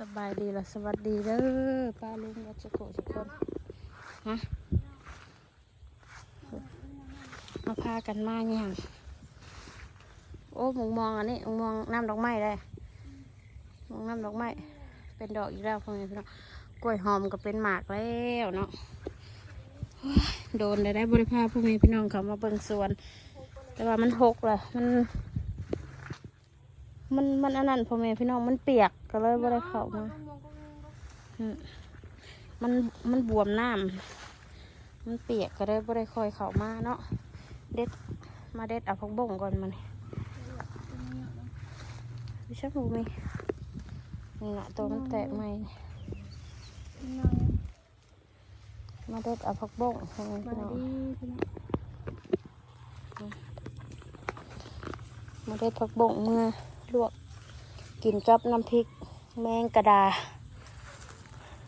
สบายดีละสวัสดีเด้อป้าลุงวัชโกทุกคนฮะมาพากันมาเนี่ยโอ้มองมองอันนี้มองน้ำดอกไม้ได้มองน้ำดอกไม้เป็นดอกอีกแล้วพ่อแม่พี่น้องกล้วยหอมก็เป็นหมากแล้วเนาะโดนได้ได้บริภาพ่อแม่พี่น้องเขามาเบิ่งสวน แต่ว่ามันหกเลยมัน มันมันอันนั้นพ่อแม่พี่น้องมันเปียกก็เลยบ่ได้เข้ามาอืมมันมันบวมน้ำมันเปียกก็เลยบ่ได้คอยเข้ามาเนาะเด็ดมาเด็ดเอาพักบ่งก่อนมันวิชาบูมีนี่นะตัวมันแตกใหม่มาเด็ดเอาพักบ่งพ่อแม่พี่น้องมาเด็ดพักบ่งเมื่อ ลวก กินกับน้ำพริก แมงกระดา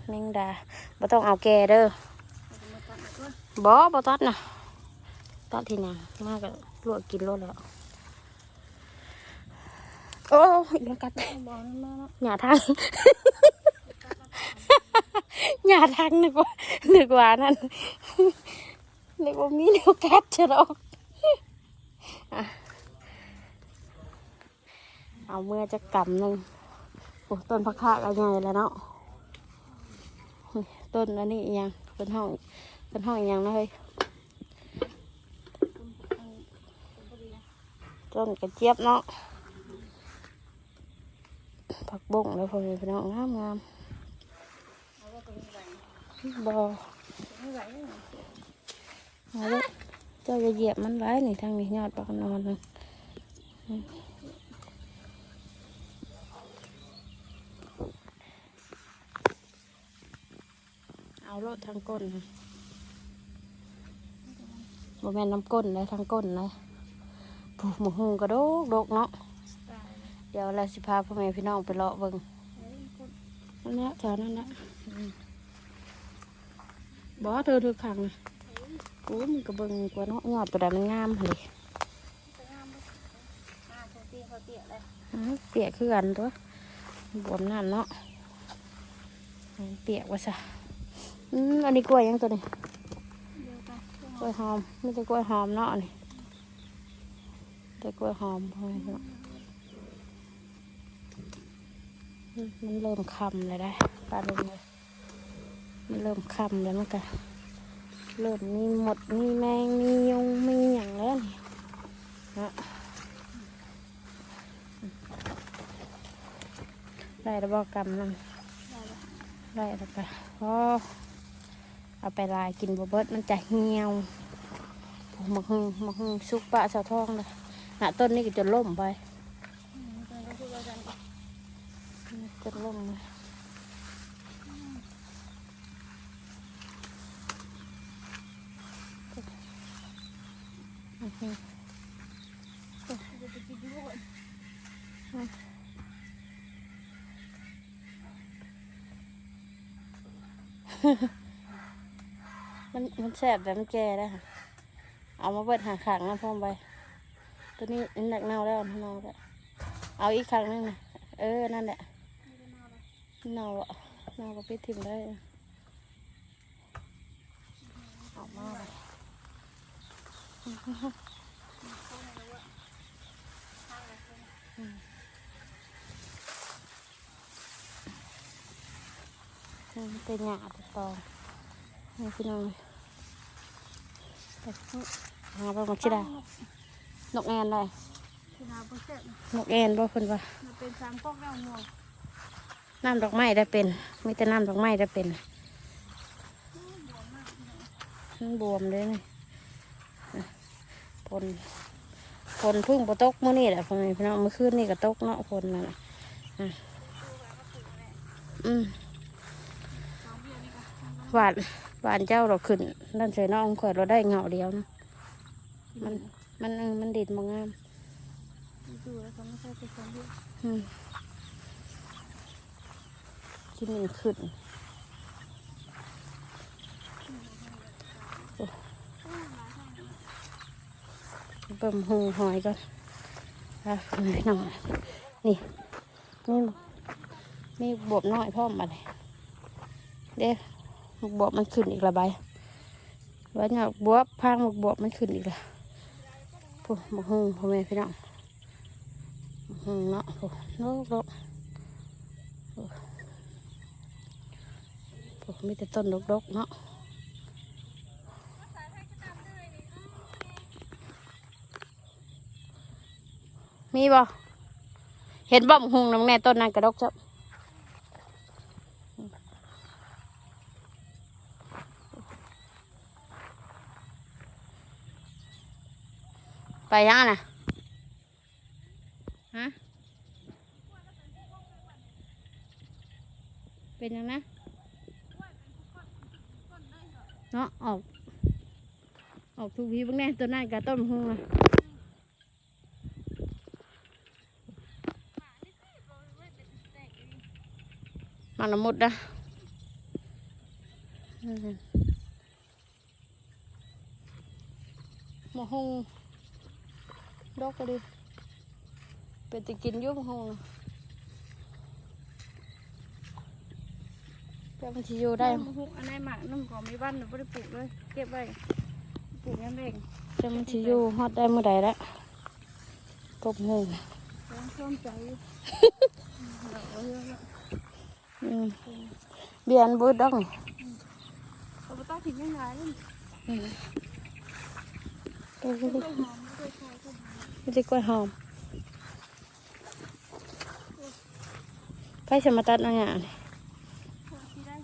แมงดาบ่ต้องเอาแกเด้อบ่บ่ตัดนะตัดทีนังมากก็ลวกกินรสแล้ว โอ้ยยังกัดหยาทางหยาทางนึกว่านึกว่านั่นนึกว่ามีแนวกัดจะหรอกอะ เอาเมื่อจะกำหนึ่งโอ้ต้นพักคะก็ใหญ่แล้วเนาะต้นอันนี้ยังเป็นห้องเป็นห้องอยังนะเฮ้ยต้นกระเจี๊ยบเนาะผักบุ้งแล้วพอมีพี่น้องงามงามบอเอาลูกเจ้าจะเหยียบมันไว้นี่ทางนี้ยอดปากนอนเล เอาโลดทางก้นนะบ่แม่นน้ำก้นเลยทางก้นเลยผูกหมูหุงกระโดกโดกเนาะ เดี๋ยวเราสิพาพ่อแม่พี่น้องไปเลาะเบิ่งนั่นแหละแถวนั้นแหละอืมบอเธอเธอขังนะกูมันก็เบิ่งกว่าเนาะยอดตัวใดมันงามเลยอ้าวเปียกคือกันตัวบวมนั่นเนาะเปียกว่าซะ อืมอันนี้กล้วยยังตัวนี้กล้วยหอมไม่ใช่กล้วยหอมเนาะนี่แต่กล้วยหอมพอแม่พี่น้องมันเริ่มคำเลยได้ปลาลงเลยมันเริ่มคำแล้วมันก็เริ่มมีหมดมีแมงมียุงมีอย่างแล้วนี่นะได้แล้วบอกกำนั่นได้แล้วก็พอ เอาไปลายกินบเบิดมันจะเหี่ยวหมักหึงหมักหึงซุกปะสาวทองเลยหน่ะต้นนี้ก็จะล่มไปจะลงเลยอือ มันมันแสบแต่มันแก่ได้ค่ะ เอามาเบิดหางขางนะพ่อมไป ตัวนี้มันหนักเน่าแล้วเน่าแล้วเอาอีกครั้งหนึงนะเออ นั่นแหละเนาอะเนาก็ไปทิมได้ออกมาเลยเป็นหยาบตองนี่พี่น้องแต่ หาไปมาชิดานกแอนได้คือน้ำเปอร์เซ็นต์นกแอนบ่เพิ่นว่ามันเป็นสามก๊อกแล้วม่วงน้ำดอกไม้ได้เป็นมีแต่น้ำดอกไม้ได้เป็นมันบวมเลยนี่ผลผลพึ่งปตกเมื่อนี่แหละพ่อแม่พี่น้องเมื่อคืนนี่ก็ตกเนาะผลนั่นน่ะอะอืมหวาน หวานเจ้าเราขึ้นด้านเสยน้องข่อยเราได้เงาเดียวนะมันมันเออมันดิดมางามดูแล้วก็ไม่ใช่เป็นคนที่อืมที่มันขึ้นเบิ่มหูหอยก่อนอะพี่น้องนี่นี่มีบวบน้อยพร้อมมาเลยเด้ หมกบวบมันขึ้นอีกละใบว่าเนี่ยบวบพางหมกบวบมันขึ้นอีกละปุ๊บมะฮุงพ่อแม่พี่น้องมะฮุงเนาะปุ๊บโน้โลกมีแต่ต้นดกๆเนาะมีบ่เห็นบ่มะฮุงน้ำแน่ต้นนั้นกระดกจ้ะ ไปยังน่ะฮะเป็นยังนะเนาะออกออกทุกทีบ้างแน่ตัวนั้นกับต้นหงอะมันละมุดนะอืมมะฮง ดอกกระดิเป็นตะกินอยุ่มห้องนะเพื่อมันจะอยู่ได้ได้มาหุกอันไหนหมากน้ำก่อมีบ้านหนูไม่ได้ปลูกเลยเก็บไว้ปลูกยังเด็กเพื่อมันจะอยู่ฮอดได้เมื่อใดละกบหงต้องชมใจเราเอาเยอะแล้วอืมเบียนบูดดองเอาไปตั้งถิ่นยังไง เลยเอ้ยต้นหอมด้วยชายต้นหอมไม่ได้กล้วยหอมไปสมาตัดเนาะเนี่ยพอที่ได้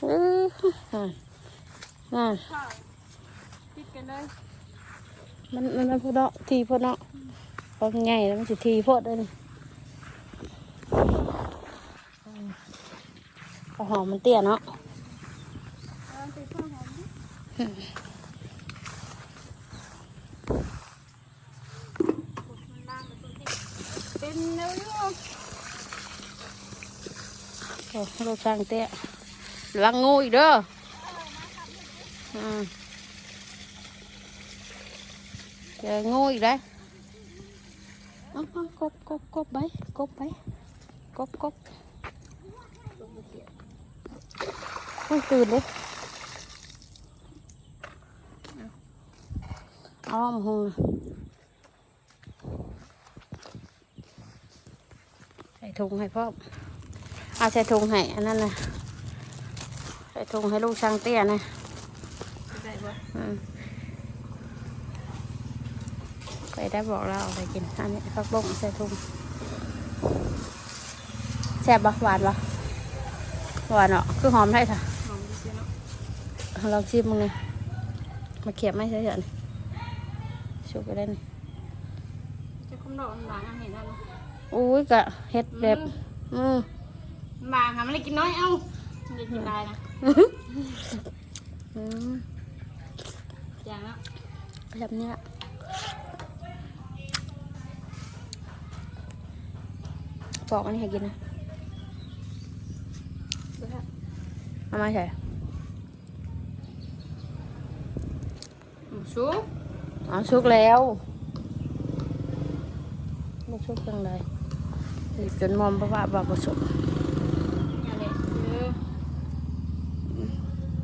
เอออ่าอ่าข้าวติดกันเลยมันมันมันพูดเนาะทีพูดเนาะพอมันใหญ่แล้วมันจะทีโพดเลยนี่อืมข้าวหอมมันเตี้ยเนาะ เอาไปข้าวหอมดิมันล่างไปตัวที่เป็นเนื้อ โอ้ เราสร้างเตี้ยระวังงูอีกเด้ออืมเจองูอีกแล้วเอาเอากบกบกบไปกบไปกบกบไม่ตื่นเลยเอาเอามาหงนะใส่ถุงให้พ่อม เอาใส่ถุงให้อันนั้นนะใส่ถุงให้ลูกช่างเตี้ยนะได้ปะอืมไปได้บอกเราเอาไปกินอันนี้ฟักบงใส่ถุงแซ่บปะหวานปะหวานเนาะคือหอมได้ค่ะหอมดีสิเนาะลองชิมมึงเลยมาเขียบไม่ใช่เหรอนี่ชุบไปได้นี่จะคุ้มดอกมันบางอันเห็นแล้วเนาะอุ้ยกะเฮ็ดแบบ อืมมัน บางค่ะมันเลยกินน้อยเอ้ามันจะกินได้นะอืมอย่างแล้วแบบเนี้ยปอกอันนี้ให้กินนะเอามาใส่ชุบเอาชุกแล้วไม่ชุกจังเลยจนมอมเพราะว่าบาปสุกอะไรเออ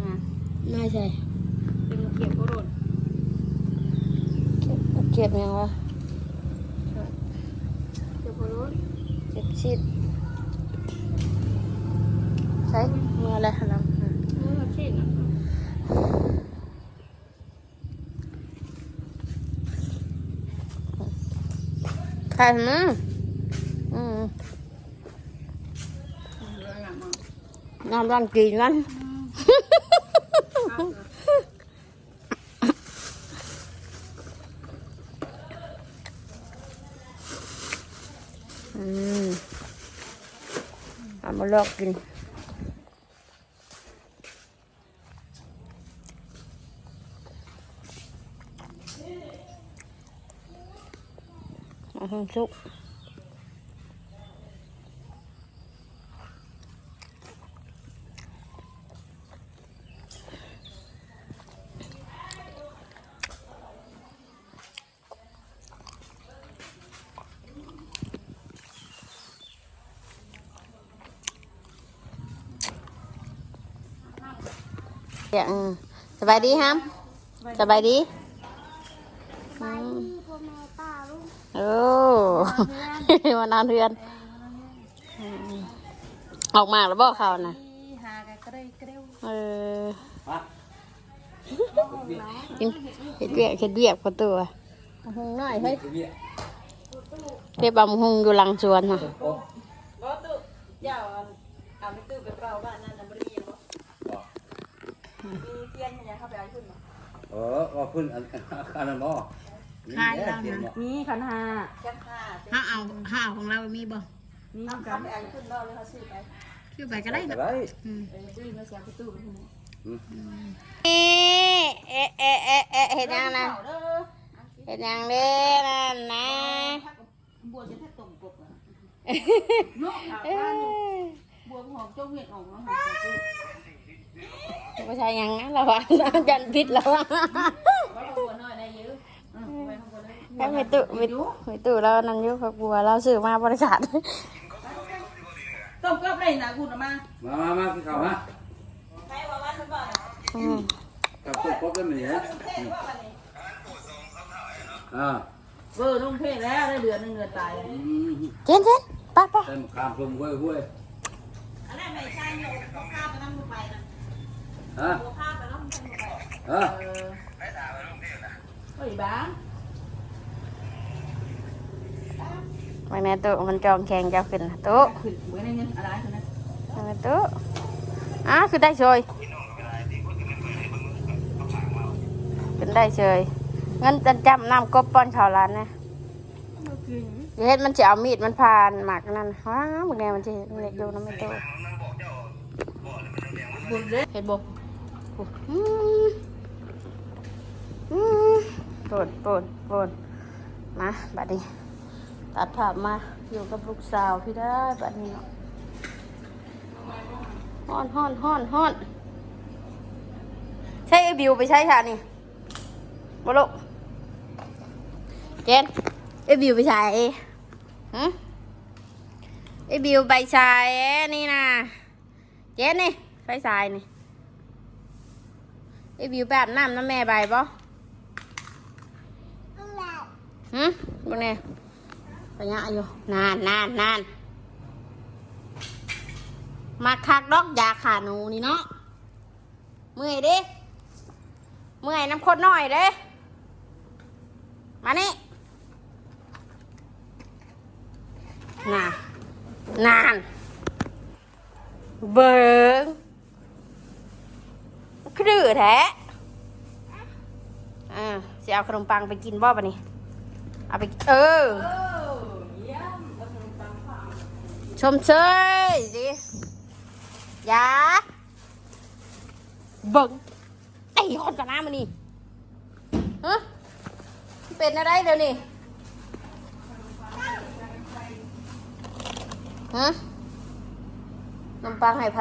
อะ ไม่ใช่เป็นเก็บกระโดดเก็บยังวะเก็บกระโดดเก็บชีดใช่เมื่อไรเราเออชีดนะใครมึงอืมเหลือหลังมั้งน้ำรังกินกันอื เอามาลอกกินเอาให้ สุกกะอืมสบายดีฮัมสบายดีอืมโอ้มานอนเรือนอืมออกมาแล้วบอกเขานะหากันก็ได้ก็ได้เออมากินเห็ดเบียกเห็ดเบียกประตูอะหงหน่อยเฮ้ยเบี้ยเก็บบำหงอยู่หลังสวนน่ะ โอ้ บ่ตู้อย่าเอาเอาไม่ตู้ไปเปล่าบ้านนั่นน่ะบ่ได้ยินบ่ บอก มีเทียนเนี่ยเข้าไปเอาขึ้นมา เออว่าคุณอันอันนั้นบ่ขายแล้วนะมีขันหาขันหาห้าเอาห้าของเรามีบ่มีกันไปเอาขึ้นรอบเลยเขาซื้อไปชื่อไปก็ได้ได้นะไรอืมเออซื้อมาเสียประตูไปนี่เอ๊ะเอ๊ะเอ๊ะเอ๊ะเห็นยังนะเด้อเห็นยังเด้อนั่นนะ บัวจะแท้ตรงปกอะเนาะถาม เอ้ ว่า ย บัวหอมเจ้าเวียดออกแล้วหอมเจ้าตู้ ไม่ใช่ยังนะเราว่าจันพิษแล้วว่าว่าเราบัวน้อยได้เยอะอือไปข้างบนเลยแค่ไม่ตุไม่ไม่ตุเรานั่นอยุผักบัวเราซื้อมาบริษัทต้มก็ได้นะคุณมา มามามาพี่เขามาใครว่าวันมันบ่อืมกับตุ๊กป๊อกกันนี่ฮะอ่าเบอร์ลงเพศแล้วได้เดือนนึงเดือนตายอืมเจนเจนไป้าป้าเต็มคามพรมห้วยห้วยอันนั้นไม่ใช่เนี่ยพวกข้าไปนั่งไปนะ ฮะพวกข้าไปนั่งไปฮะเออเฮ้ยบ้าวันนี้ตุมันจองแข่งเจ้าขึ้นนะตุขึ้นเหมือนในเงินอะไรคนนั้นวันนี้ตุอะคือได้เฉยขึ้นได้เฉยเงินจันจำน้ำกบป้อนชาวร้านนะกินเดี๋ยวเฮ็ดมันจะเอามีดมันผ่านหมักนั่นว้ามึงไงมันจะเล็กดูน้ำไม่โตบุญเด้เห็ดบกอืมอืมโปรดโปรดโปรดมาบัดนี้ตัดภาพมาอยู่กับลูกสาวพี่ได้บัดนี้เนาะฮ้อนฮ้อนฮ้อนฮ้อนใช่ไอ้บิวไปใช้ค่ะนี่บลุเจนไอบิวไปใช้หืมไอบิวไปใช้นี่นะเจนนี่ไฟสายนี่ ไอ้บิวแบบน้ำน้ำแม่ใบบ่หืมบุเนี่ยไปยะอยู่นานนานนานมาคักดอกยาขาหนูนี่เนาะ เมื่อยดิ เมื่อยน้ำข้นหน่อยเด้ มานี่น่ะนาน เบิง ครือแท้อ่าสิเอาขนมปังไปกินบ่ปะนี่เอาไปเออโอ้เยี่ยมแล้วขนมปังผ่าชมเชยดิยาเบิ่งไอ้คนกันน้ามันนี่ฮะเป็นอะไรเดี๋ยวนี้ฮะขนมปังให้ไผ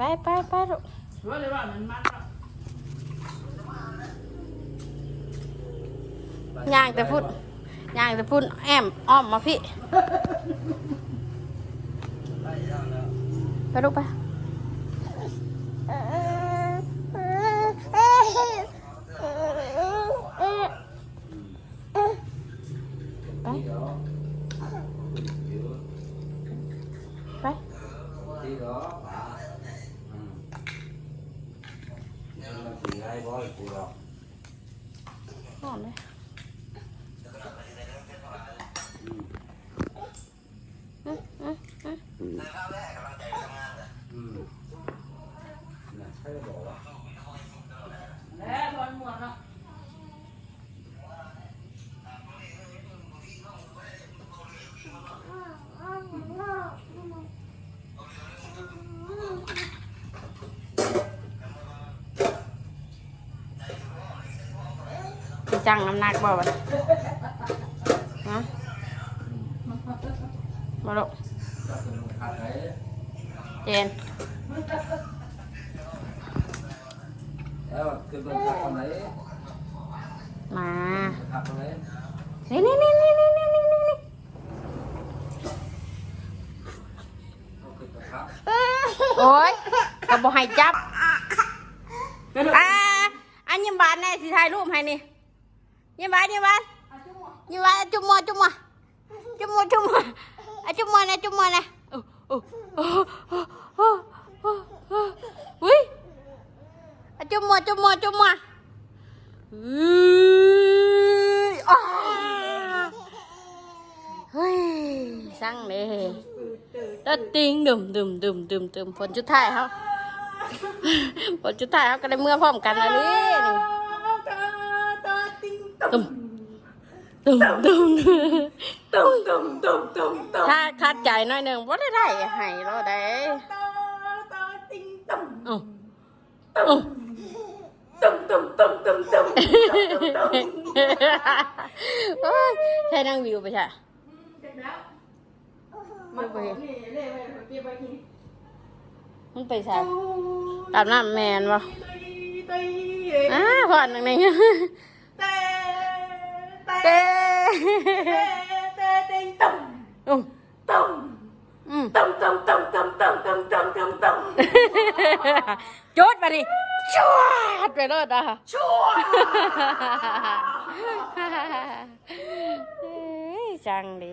ไปไปไปลูกว่าเลยว่ามันมันย่างแต่พูดย่างแต่พูดแอมอ้อมมาพี่ ไปลูกไป เดี๋ยว ไป ที่เหรอป่าอืมมันสีให้บ่อยกูหรอก หอ จังน้ำหนักบ่บัดฮะบ่ลูกจับเป็นลงขาดไหนเจนแล้วคือเป็นขาดตรงไหนมาขาดตรงไหนนี่นี่นี่นี่นี่นี่นี่นี่ต้องคือเป็นขาดโอ้ยก็บ่ให้จับ อ่าอันยิมบานแน่สิถ่ายรูปให้นี่ như vậy như vậy. Như vậy chung mò chung mò chung mò chung mò à chung mò này chung mò này ui à chung mò chung mò chung mò ui sang nè. Tất tiếng đùm đùm đùm đùm đùm. Phần chút thải không phần chút thải không cái này mưa phòng cắn là đi. ตัดติงดุมดุมดุมดุมดุมผลชุดท้ายเขาผลชุดท้ายเขาก็ได้เมื่อพร้อมกันแล้วนี่นี่ตุ่มตุ่มตุ่มตุ้มตุ้มตุ้มตุ้มตุ้มถ้าคัดใจหน่อยหนึ่งว่าได้ได้ให้เราได้ตาตาติงตุ้มเอ้าเอ้าตุ้มตุ้มตุ้มตุ้มตุ้มตุ้มโอ้ยใช่นั่งวิวไปใช่เสร็จแล้วมาบอกนี่เล่ไปเก็บไปกินมึงไปใช่ตามน้ำแมนวะเต้อ้าผ่อนหนึ่งนี่เต้เต้เต้เต้ติงตุ้มอุ้มตุ้มอืมตุ้มตุ้มตุ้มตุ้มตุ้มตุ้มตุ้มตุ้มตุ้มจุดมาดิจวดไปเลยอะชัวจังดิ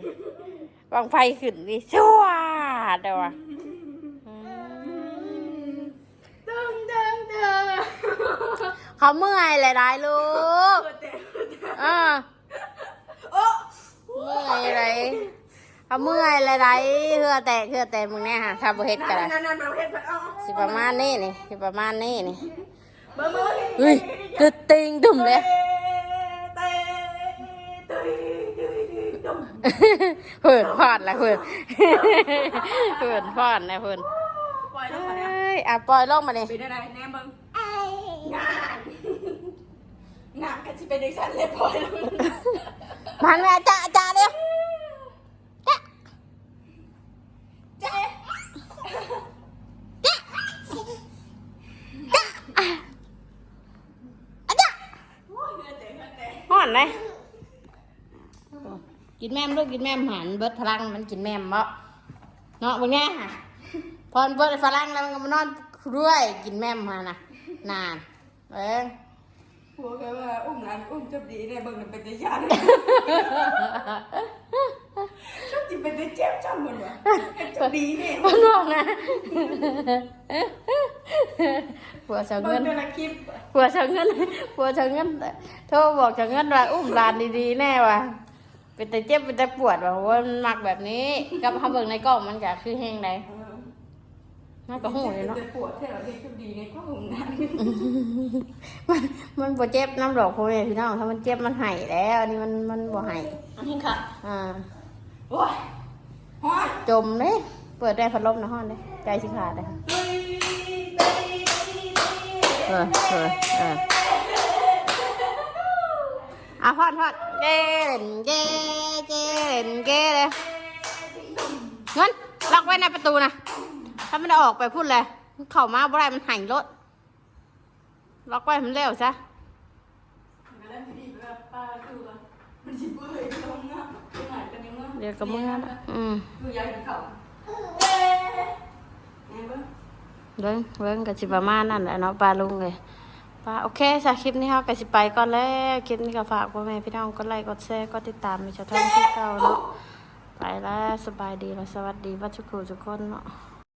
วางไฟขึ้นดิชัวดเดี๋ยวอะอืมตึงตึงตึงเขาเมื่อยเลยได้ลูกอ่า อยเลยเขาเมื่อยเลยได้เฮือแตกเฮือแตกมึงเนี่ยฮะชาบเฮ็ดกันนั่นนั่นประเภทเอาสิประมาณนี้นี่สิประมาณนี้นี่เบอร์เบอร์เฮ้ยตึ๊ดติงดุ่มเลยเพื่อนพอดละเพื่อนเพื่อนพอดนะเพื่อนปล่อยลงมาเอ้ยอะปล่อยลงมาดิเป็นอะไรแนมเบิ้งงานงานกันที่เป็นด็กสันเลยปล่อยลง มันแม่จ้าจ้าเดียวจ้าเจ๊อะจ้าโอ้ยเจ๊เงินเจ๊ห่อนเลยกินแม่มลูกกินแม่มหันเบิดพลังมันกินแม่มบ่เนาะเป็นไงฮะพอเบิดพลังแล้วมันก็มานอนด้วยกินแม่มมานะนานเอ้ ผัวแกว่าอุ้มหลานอุ้มจับดีเนี่ยเบิ้งเป็นตายันชอบจิเป็นตาเจ็บชอบมันวะจับดีเนี่ยมันบอกนะผัวเสาเบิ้เงิงนแต่ละคลิปผัวเสาเงินผัวเสาเงินโทรบอกเสาเงินว่าอุ้มหลานดีๆแน่ว่ะเป็นแต่เจ็บเป็นแต่ปวดว่ะเพราะว่ามันมักแบบนี้กับเขาเบิ่งในกล้องมันก็คือแห้งใด มันก็หูเลยเนาะปวดแค่เราเด็กจับดีเนี่ยก็หุงงานมันมันบ่เจ็บน้ำดอกพ่อแม่พี่น้องถ้ามันเจ็บมันหายแล้วอันนี้มันมันบ่หายอันนี้ค่ะอ่าโอ้ยฮอดจมเลยเปิดได้พัดลมนะห้อนเลยใจสิขาดเลยค่ะเฮ้ยเต้เต้เออเออเอออะพอดพอดเกเล่นเกเกเล่นเกเลยเงินล็อกไว้ในประตูนะถ้ามันได้ออกไปพูดเลยเข้ามาบ่ได้มันหันรถล็อกไว้มันเร็วซะแล้วพี่ดีแบบป้าคือว่ามันสิเบื่อตรงนั้นตรงไหนกันยังเนาะเดี๋ยวกับมึงนะอืมคือยายกับเขาเอ๊ะไงบ้างเบิ้งเบิ้งกับสิประมาณนั่นแหละเนาะปลาลุงเลยปลาโอเคสาคลิปนี้เขากับสิไปก่อนแล้วคลิปนี้ก็ฝากพ่อแม่พี่น้องกดไลค์กดแชร์กดติดตามมีช่องทางที่เก่าเนาะไปแล้วสบายดีและสวัสดีวัดชุกุทุกคนเนาะ